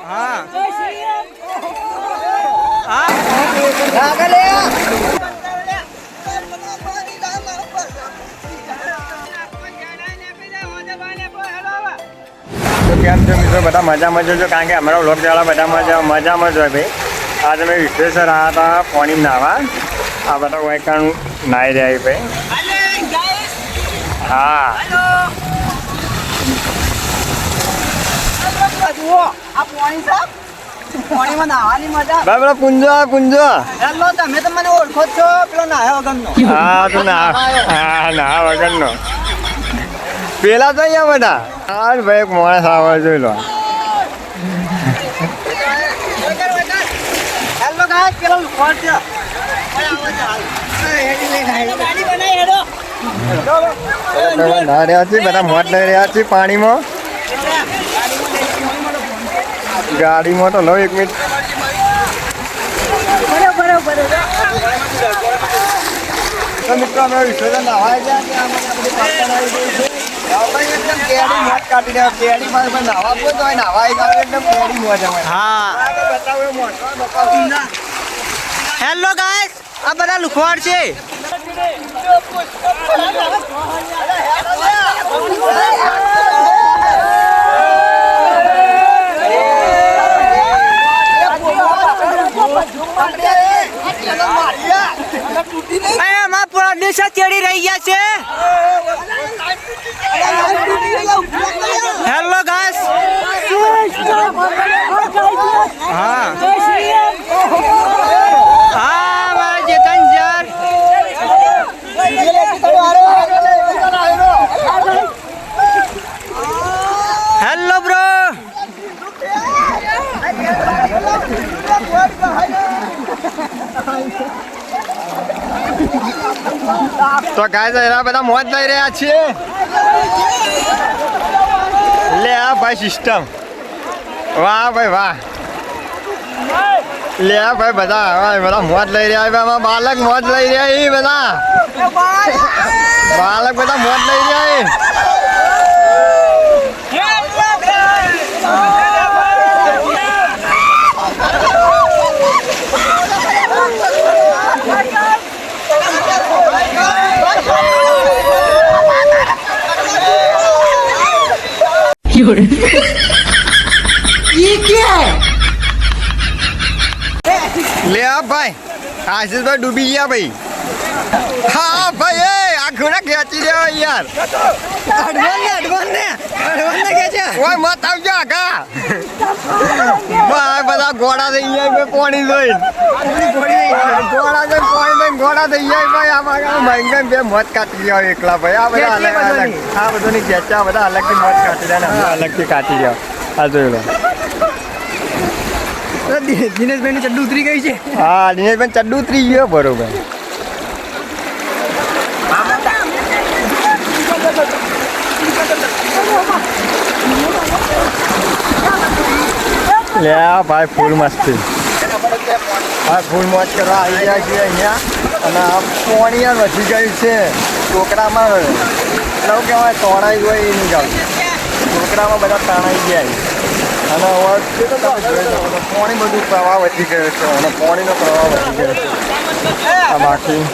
હા. કેમ છો મિત્રો બધા મજામાં જોજો કારણ કે અમારા લોક વાળા બધા મજા મજામાં જ હોય ભાઈ આજે મેં વિશ્વેશ્વર આવ્યા હતા પાણી નાવા આ બધા વાયકાણ નાહી રહ્યા ભાઈ હા જુઓ આ પાણી છે. પાણીમાં નાહવાની મજા. ભાઈ પેલો પૂંજો આવે હેલો તમે તો મને ઓળખો છો પેલો નાહ્યા વગરનો. હા તો ના હા ના વગરનો. પેલા તો અહીંયા બધા. હા ભાઈ એક માણસ આવે જોઈ લો હેલો ગાય પેલો ફોન છે. ગાડી બનાવી હેડો. ના રહ્યા છે બધા મોટ લઈ રહ્યા છે પાણીમાં. ગાડીમાં તો લો એક મિનિટ તો મિત્રો અમે વિસર્જન ત્યાં મને આ બધા લુખવાડ છે કેડી માં પણ નહાવા ગયો તો નહાવા આવી ગયો એકદમ કેડી મોજ અમારે હા બતાવો એ મોજ બતાવો હેલો ગાઈસ આ બધા લુખવાડ છે એમાં પ્રોડ્યુસર ચડી રહી ગયા છે હેલો ગાઈસ હા મારા ચેતન સર હેલો બ્રો તો ગાય એના બધા મોજ લઈ રહ્યા છીએ. લે આ ભાઈ સિસ્ટમ વાહ ભાઈ, વાહ. લે આ ભાઈ બધા ભાઈ બધા મોજ લઈ રહ્યા ભાઈ આમાં બાલક મોજ લઈ રહ્યા એ બધા. બાલક બધા મોજ લઈ રહ્યા છે લે આ ભાઈ આશીષભાઈ ડૂબી ગયા ભાઈ હા ભાઈ ઘોડા ખેંચી રહ્યા યાર. અડવાન ને અડવાન ને અડવાન ને ખેંચે ઓય મત આવજો આખા ભાઈ બધા ઘોડા થઈ ગયા ભાઈ પાણી જોઈ ઘોડા જોઈ પાણી જોઈ ઘોડા થઈ ગયા ભાઈ આમાં મહેંગા બે મત કાઢી ગયા એકલા ભાઈ. આ બધા અલગ અલગ. આ બધું ની ખેંચ્યા બધા અલગથી મત કાઢી દે ને અલગથી કાઢી ગયા આ જોઈ લો. દિનેશભાઈ ની ચડ્ડુ ઉતરી ગઈ છે. હા દિનેશભાઈ ચડ્ડુ ઉતરી ગયો બરોબર. લે ભાઈ ફૂલ મસ્તી ભાઈ ફૂલ મોજ કરવા આવી ગયા છીએ અહીંયા અને આ પોણી યાર વધી ગયું છે ટોકરામાં કેવું કહેવાય તોણાઈ હોય એ નહીં ગયું ટોકરામાં બધા તણાઈ ગયા અને હવે પાણી બધું પ્રવાહ વધી ગયો છે અને પાણીનો પ્રવાહ વધી ગયો છે આ બાકી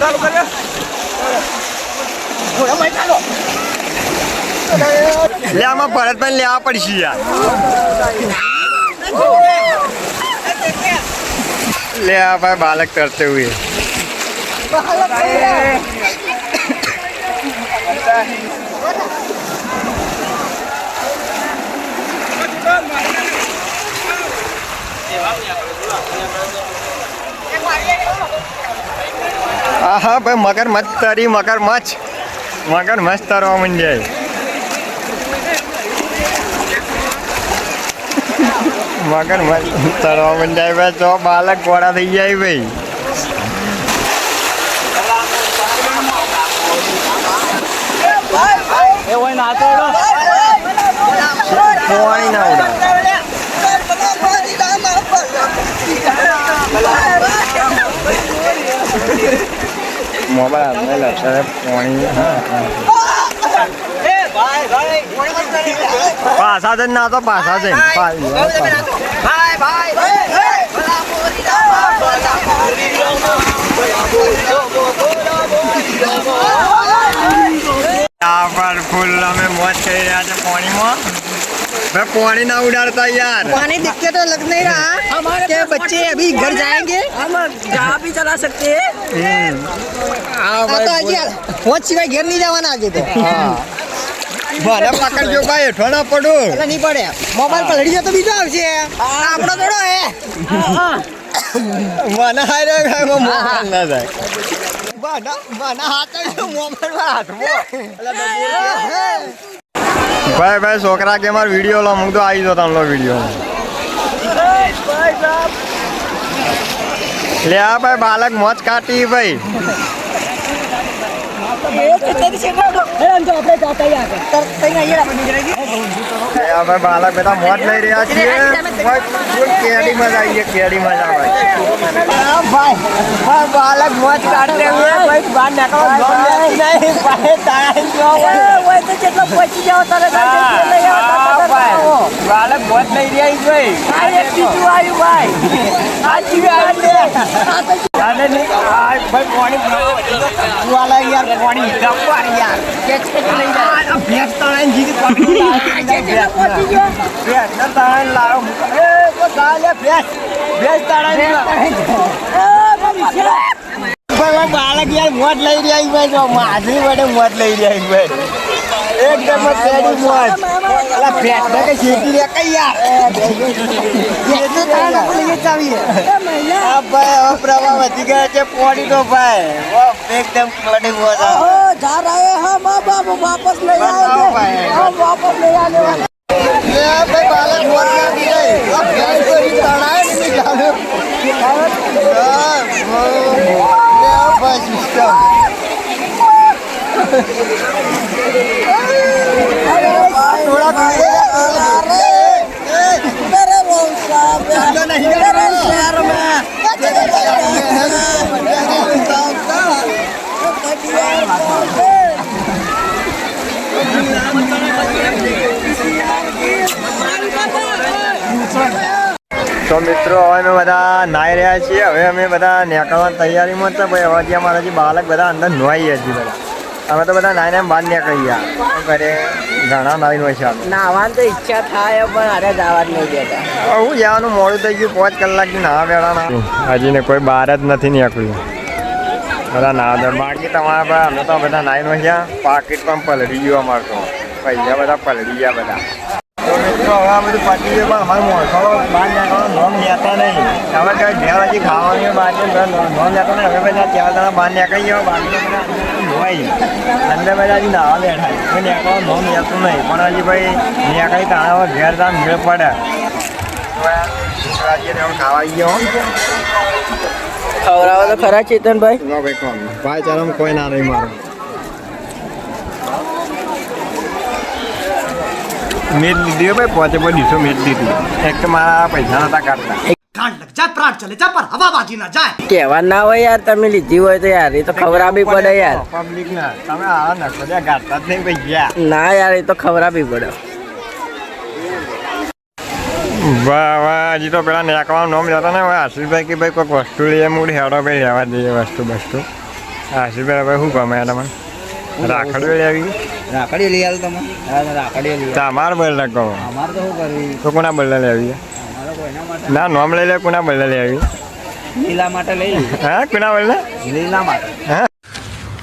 ચાલો ભાઈ. લે આમાં ભરતભાઈ લેવા પડશે યાર લે આ ભાઈ બાલક કરતે હુએ આહા ભાઈ મગર મત તરી મગર મચ મગર મસ્ત તરવા માંડ્યા મસ્ત તરવા માંડ્યા ભાઈ, તો બાલક ઘોડા થઈ જાય ભાઈ. પાણી ના મોબાઈલ આપેલા સાહેબ પાણી, હા હા. પાછા જઈને ના તો પાછા જઈને ભાઈ ભાઈ ભાઈ ભાઈ ભાઈ ભલા મોરી રામા ભલા મોરી રામા ભલા મોરી રામા ભલા મોરી રામા આ પર ફૂલ અમે મોજ કરી રહ્યા છે પાણીમાં ભાઈ પાણી ના ઉડાડતા યાર पानी दिक्कत तो लग नहीं रहा कि बच्चे अभी घर जाएंगे हम जहाँ भी चला सकते हैं हाँ तो आज यार पहुंच सिवाय घर नहीं जवाना आगे तो મને પકડજો ભાઈ ઠોડા ના પડું. એટલે નહીં પડે. મોબાઈલ પર લડી જાય તો બીજો આવશે. આપણો દડો હે. મને હારે મોબાઈલ ના જાય. ભાઈ ભાઈ છોકરા કે મારો વીડિયો લો હું તો આવી જો તમને વીડિયો. લે આ ભાઈ બાલક મોજ કાઢી ભાઈ. આ બાળક બધા મોત લઈ રહ્યા છીએ. કેડી મજા આવી કેડી મજા આવે બાળક મોત મોજ કાઢતે હુએ ભાઈ. બહાર નીકળો નહીં ભાઈ. તાળા જો ભાઈ તો જેટલો પહોંચી જાવ તારે બાલક મોજ લઈ રહ્યા ભાઈ. ભાઈ. ભાઈ પાણી યાર પાણી ગપ્પા યાર. કેચ કેચ લઈ જાય. ભેંસ તળાઈને જીવી પકડી પહોંચી ગયો. ભેંસ ના તળાઈને લાવો એ કો ચાલે ભેંસ. ભેંસ તળાઈને ભાઈ બાળક યાર મોત લઈ રહ્યા ભાઈ. જો માછલી વડે મોત લઈ રહ્યા ભાઈ. એકદમ જ પેડી મોત. અલા ભેંસ ને કે શેકી રે કઈ યાર. ભેંસ તો તારા લઈએ ચાવીએ આ ભાઈ હવે પ્રવાહ વધી ગયા છે પોડી તો ભાઈ ઓ એકદમ કલડી મોત ओ जा रहे हम अब अब वापस ले बताओ आएंगे भाई। हम वापस ले आने वाले લે આ ભાઈ બાલક મોજ કાઢી રહી આ ભેંસ તો ઈ તણાય ને નહીં ચાલે હા, લે આ ભાઈ સિસ્ટમ મિત્રો હવે અમે બધા નાહી રહ્યા છીએ. હવે અમે બધા નીકળવાની તૈયારીમાં જ ભાઈ હવે જે મારા જે બાળક બધા અંદર નોઈએ છીએ બધા. અમે તો બધા નાઈને બહાર નીકળી ગયા. ઘરે ઘણા નાઈ હોય છે. નાવાની તો ઈચ્છા થાય પણ અરે જવા જ નહીં દેતા. હું જવાનું મોડું થઈ ગયું પાંચ કલાક નાવા બેડા હજી ને કોઈ બહાર જ નથી નીકળ્યું. બધા ના દર બાકી તમારા પર અમે તો બધા નાઈ નો ગયા. પાકીટ પણ પલળી ગયું અમારે તો. પૈસા બધા પલળી ગયા બધા. તો હવે આ બધું પતી ગયું પણ અમારે મોણસો બહાર નીકળવાનું નોમ લેતા નહીં. હવે કઈ ઘેર હજી ખાવાની બહાર નોમ લેતા નહીં. હવે બધા ચાર જણા બહાર નીકળી ગયો બાકી હોય અંદર બધા હજી નાવા બેઠા કોઈ નીકળવાનું નોમ લેતું નહીં. પણ હજી ભાઈ નીકળી તાણા ઘેર તાણ મેળ પડે. ખાવા ગયો ખવડાવો તો ખરા ચેતનભાઈ. ભાઈ ચાલો કોઈ ના નહીં મારું. મેં દીધી ભાઈ પોતે પણ દીધો મેં દીધી એક તો મારા પૈસા નતા કાઢતા. કાંડ લગ ના હોય યાર તમે લીધી હોય તો યાર એ તો ખવરાબી પડે યાર. ના યાર એ તો ખવરાબી પડે. વાહ તો પેલા નેકવાનું નામ લેતા ને હવે આશીષભાઈ કે ભાઈ કોઈક વસ્તુ લઈએ મૂળ હેડો ભાઈ લેવા દઈએ વસ્તુ વસ્તુ આશીષભાઈ ભાઈ શું ગમે તમને રાખડી લઈ આલ તમે? રાખડી કહો. અમાર તો શું કરવી? તો ના નોમ લઈ કોના બળને લેવી લીલા હા કોના બળને લીલા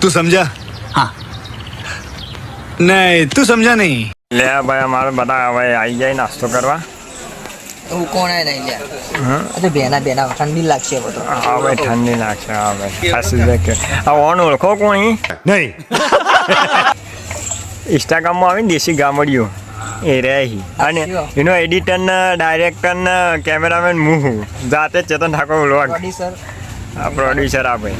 તું સમજા? હા. નહીં તું સમજા નહીં. લે ભાઈ અમારે બધા હવે આવી જાય નાસ્તો કરવા. હું કોણ નહીં લ્યા અરે બેના બેના ઠંડી લાગશે બધો. હા ભાઈ ઠંડી લાગશે હા ભાઈ કે આ ઓન ઓળખો કોણી? नहीं ઇન્સ્ટાગ્રામમાં આવીને દેશી ગામડિયું એ રહી. અને એનો એડિટર ને ડાયરેક્ટર ને કેમેરામેન હું જાતે ચેતન ઠાકોર વ્લોગ પ્રોડ્યુસર આ પ્રોડ્યુસર આ ભાઈ.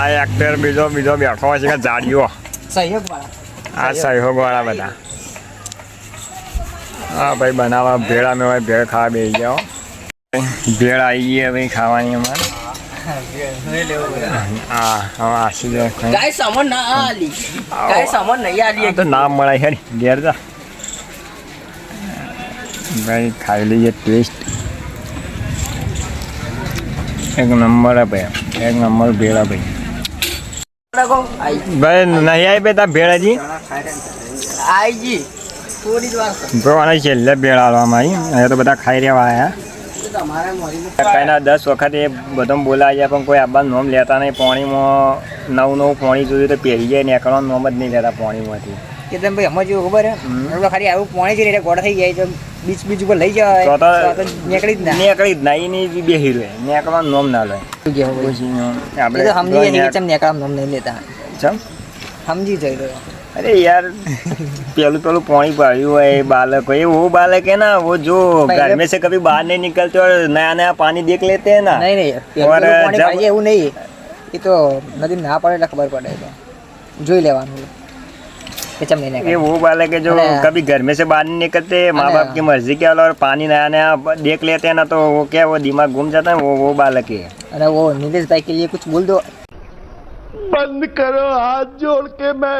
આ એક્ટર બીજો બીજો બેઠો છે કે જાડીઓ સહયોગ વાળા આ સહયોગ વાળા બધા. હા ભાઈ બનાવવા ભેળા મેં ભાઈ ભેળ ખાવા બેસી જાઓ ભેળ આવી ગઈ ભાઈ ખાવાની અમારે. તો નામ મળે છે ઘેર જા. ભાઈ ખાઈ લઈએ ટેસ્ટ એક નંબર હે ભાઈ એક નંબર ભેળા ભાઈ. ભાઈ નહીં આવી બે તા ભેળ આને છેલ્લે ભેળ આવવામાં આવી. અહીંયા તો બધા ખાઈ રહ્યા આયા. તો કાંઈના દસ વખત એ બધો બોલાવી જાય પણ કોઈ આબા નોમ લેતા નહીં. પાણીમાં નવું નવું પાણી જોયું તો પહેરી જાય ને એકડો નોમ જ નહીં લેતા પાણીમાંથી. કે તમે ભાઈ એમાં જેવું ખબર હે? ખાલી આવું પાણી છે એટલે ગોળ થઈ જાય તો બીચ બીચ ઉપર લઈ જાય તો નીકળી જ ના. નીકળી જ ના એની બેહી રહે. નીકળવાનું નોમ ના લે? પછી સમજી આપણે જાય કે ચમ નીકળવા નોમ નહીં લેતા. સમજી જાય અરે યાર પેલું પેલું પાણી પાડ્યું હોય बालक है वो बालक है ना वो जो घर में से कभी बाहर नहीं निकलते और नया नया पानी देख लेते हैं ना नहीं नहीं और जब ये એવું નહીં એ તો નદી ના પડે એટલે ખબર પડે તો જોઈ લેવાનું કે चम लेने ये वो बालक है जो कभी घर में से बाहर नहीं निकलते माँ बाप की मर्जी के और पानी नया नया देख लेते हैं ना तो वो क्या वो दिमाग घूम जाता है वो वो बालक है अरे वो नीलेश भाई के लिए कुछ बोल दो बंद करो हाथ जोड़ के मैं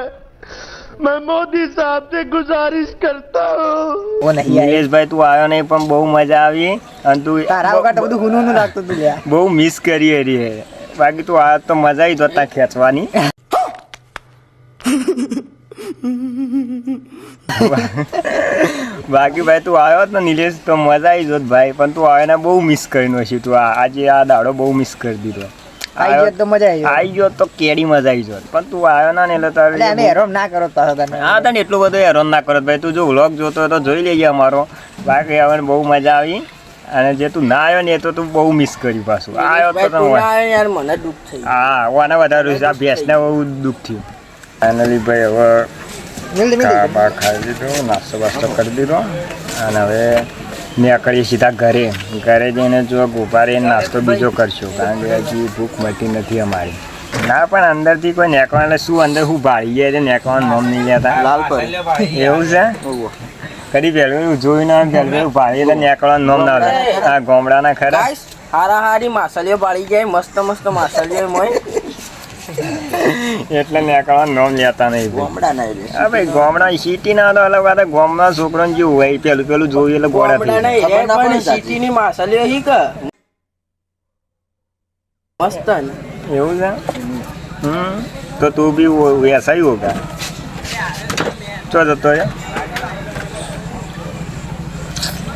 मैं मोदी साहब से गुजारिश करता हूँ वो नहीं आए નિલેશભાઈ તું આવ્યો નહીં પણ બહુ મજા આવી અને તું તારા વખત બધું હુનું હુનું લાગતું હતું લ્યા બહુ મિસ કરી હરી હે બાકી તું આવ્યો તો મજા આવી જોતા ખેંચવાની બાકી ભાઈ તું આવ્યો જ ને નિલેશ તો મજા આવી જોત ભાઈ પણ તું આવ્યો ને બહુ મિસ કરીને છે તું આ- આજે આ દાડો બહુ મિસ કરી દીધો આવી ગયો તો મજા આવી આવી ગયો તો કેડી મજા આવી જોત પણ તું આવ્યો ના ને એટલે એટલે અમે હેરાન ના કરો પાછો તમે. હા તને એટલું બધું હેરાન ના કરો. ભાઈ તું જો વ્લોગ જોતો તો જોઈ લેજે અમારો. બાકી હવે બહુ મજા આવી. અને જે તું ના આવ્યો ને એ તો તું બહુ મિસ કર્યું પાછું. આવ્યો તો તમે યાર મને દુઃખ હા ઓને વધારે આ ભેંસને બહુ દુઃખ થયું. ફાઇનલી ભાઈ હવે મિલ દે મિલ ખા દે. બા ખાઈ લીધું નાસ્તો બાસ્તો કરી દીધો. અને હવે નીકળીએ સીધા ઘરે. ઘરે જઈને જો ગોપારે નાસ્તો બીજો કરશું કારણ કે હજી ભૂખ મળતી નથી અમારી. ના પણ અંદરથી કોઈ નેકવા એટલે શું અંદર શું ભાળી જાય છે નેકવાનું નામ નહીં લેતા. એવું છે? કદી પહેલું જોયું ના પહેલું ભાળી એટલે નેકવાનું નામ ના લે. આ ગામડાના ખરા. હારા હારી માસલીઓ ભાળી જાય મસ્ત મસ્ત માસલીઓ મોય. એટલે નેકળવા નોમ લેતા નહીં ગોમડા નહીં રે ગોમડા સિટી ના તો અલગ વાત ગોમડા છોકરો ને જેવું હોય પેલું પેલું જોયું એટલે ગોળા થઈ પણ સિટી ની માસલી હી કે? મસ્તન. એવું છે? હમ. તો તું બી વૈસા હી હોગા ચો જતો રે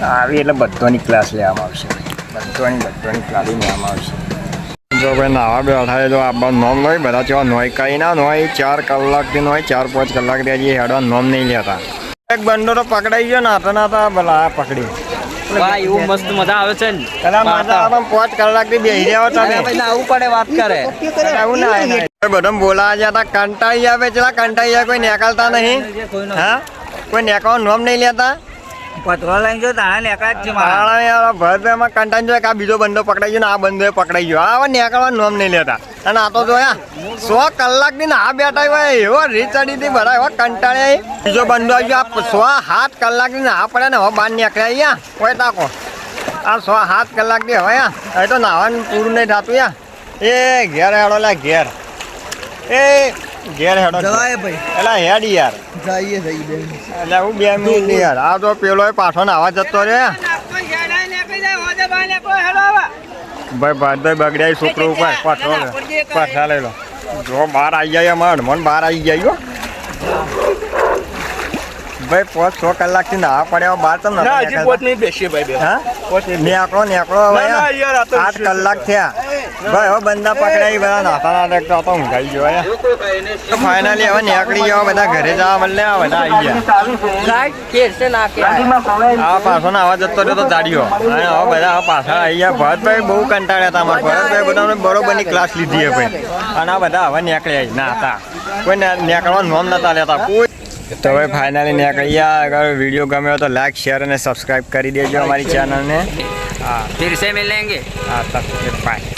આવી એટલે બધોની ક્લાસ લેવામાં આવશે બધોની બધોની ક્લાસ લેવામાં આવશે. જો ભાઈ નાવા બેઠા જો આ નોમ લઈ બધા જેવા નોય કઈ ના નોય ચાર કલાકથી નોય ચાર પાંચ કલાકથી હજી હેડવા નોમ નહીં લેતા. એક બંડો તો પકડાઈ ગયો નાતા નાતા ભલા પકડી. એવું મસ્ત મજા આવે છે ને. કદા મજા આવે પાંચ કલાકથી બેસી રહ્યા તમે આવું પડે વાત કરે. આવું ના બધા બોલાવા ગયા તા કંટાળી આવે પેલા કંટાળી જાય કોઈ નીકળતા નહીં. હા? કોઈ નીકળવાનું નોમ નહીં લેતા? પથરો લઈને જો તાણા લેકા જ છે મારા. યાર ભરતભાઈમાં કંટાળી જાય કે આ બીજો બંદો પકડાઈ ગયો ને આ બંદો પકડાઈ ગયો. આ નીકળવાનું નામ નહીં લેતા. અને આ તો જોયા સો કલાકની બેઠા હોય, એવો રીત ચડી હતી બધા કંટાળે બીજો બંદો આવી ગયો, આ સો સાત કલાકની પડે ને હવે બહાર નીકળ્યા અહીંયા કોઈ તાકો. આ સો સાત કલાકની હવે આ હવે તો નાવાનું પૂરું નહીં થતું યા. એ ઘેર હેડો લે, ઘેર. એ ઘેર હેડો. ભાઈ. એલા હેડ યાર. જઈએ જઈએ એટલે હું બે મિનિટની યાર. આ તો પેલો પાછો નાવા જતો રે. ભાઈ ભાઈ બગડ્યા છોકરો ઉપર પાછો પાછા લઈ લો. જો બહાર આવી જાય અમાર મન બહાર આવી જાય હો. ભાઈ પાંચ છ કલાકથી ના પડ્યા બાર તો ના હજી બેસીએ ભાઈ હા? નેકળો નેકડો હવે. ના, ના, યાર, આ તો આઠ કલાક થયા. ભાઈ હવે બંદા પકડાઈ બધા નાતા નાતા તો ઊંઘાઈ ગયો ફાઇનલી હવે નીકળી ગયા બધા ઘરે જવા બદલે આ બધા આવી ગયા. આ પાછો ના આવા જતો રહ્યો તો જાડ્યો. અને હવે બધા પાછા આવી ગયા. ભરતભાઈ બહુ કંટાળ્યા હતા અમારા. ભરતભાઈ બધાને બરોબરની ક્લાસ લીધી હે ભાઈ. અને આ બધા હવે નીકળ્યા ના હતા કોઈ નીકળવાનું નોમ નતા લેતા. કોઈ તો હવે ફાઇનલી નીકળી ગયા. અગર વીડિયો ગમ્યો તો લાઈક શેર અને સબસ્ક્રાઈબ કરી દેજો અમારી ચેનલને હા. ફિર સે મિલેંગે. હા તબ બાય